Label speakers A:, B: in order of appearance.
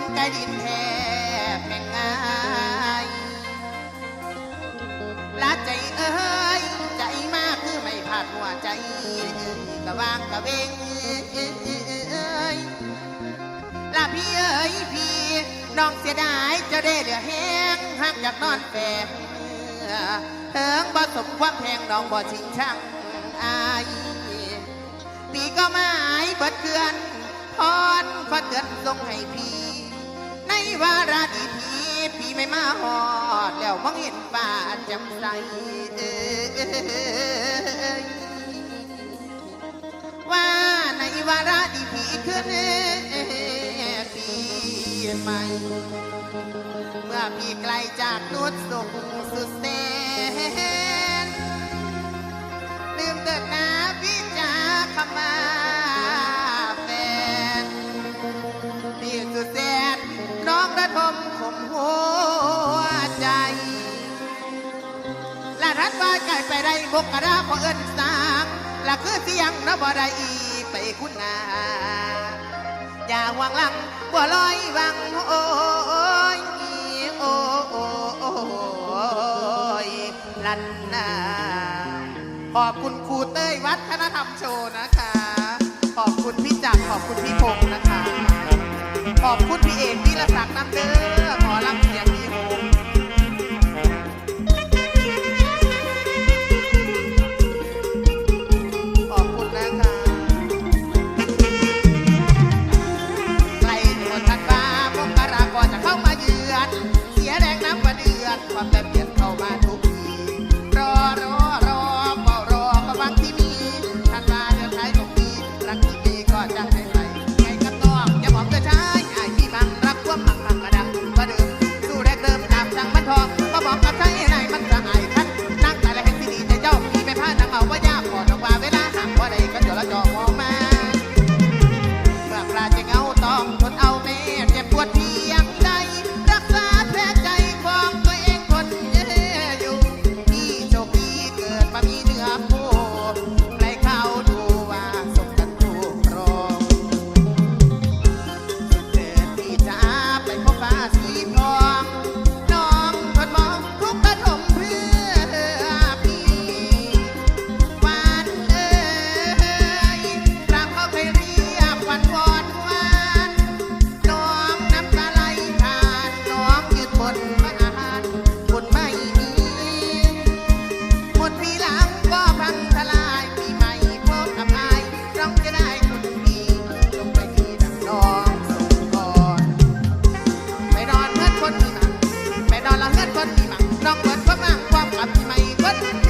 A: นไกลดินแทบแม่งง่ายลาใจเอ้ยใจมากคือไม่พลาดหัวใจกะวางกะเวงลาพี่เอ้ยพี่น้องเสียดายจะได้เหลือแห้งหักจากนอนแฝงเถิงบ่สมความแพงน้องบ่ชิงช่างอายปีก็หมายเบิดเกือน พรขอเตือนทรงให้พี่ ในวาระดีทีพี่ไม่มาหอด แล้วมองเห็นป่าจำใสเอ้ยว่าในวาระดีพี่ขึ้นปีใหม่ เมื่อพี่ไกลจากนุดสุขสุดแส ไปได้บกกระดาพอเอิญสางและคือเสียงนะบ่ได้อีไปคุณนาอย่าหวังลังบัวลอยวังโอ้ยโอ้โอ้โอ้ยลันนาขอบคุณครูเต้ยวัฒนธรรมโชว์นะคะ ขอบคุณพี่จักรขอบคุณพี่พงษ์นะคะ ขอบคุณพี่เอกพี่ละศักดิ์น้ำเด้อ ความแบบเปลี่ยนเข้ามาทุกทีรอรอรอรอระวังที่มีทันมาเดือนท้ายของปีรักที่มีก็จะให้ไปไงก็ต้องอย่าหอมจะใช้ไอ้ที่บังรักความหักหักกระดังกระเดิมสู้แรกเดิมตาจังมัทองก็บอกกับใช้ไหนมันสั่งไอ้นนั่งตายแล้วเห็นที่ดีจเจ้ามีไปพานังเอาว่า Thank you.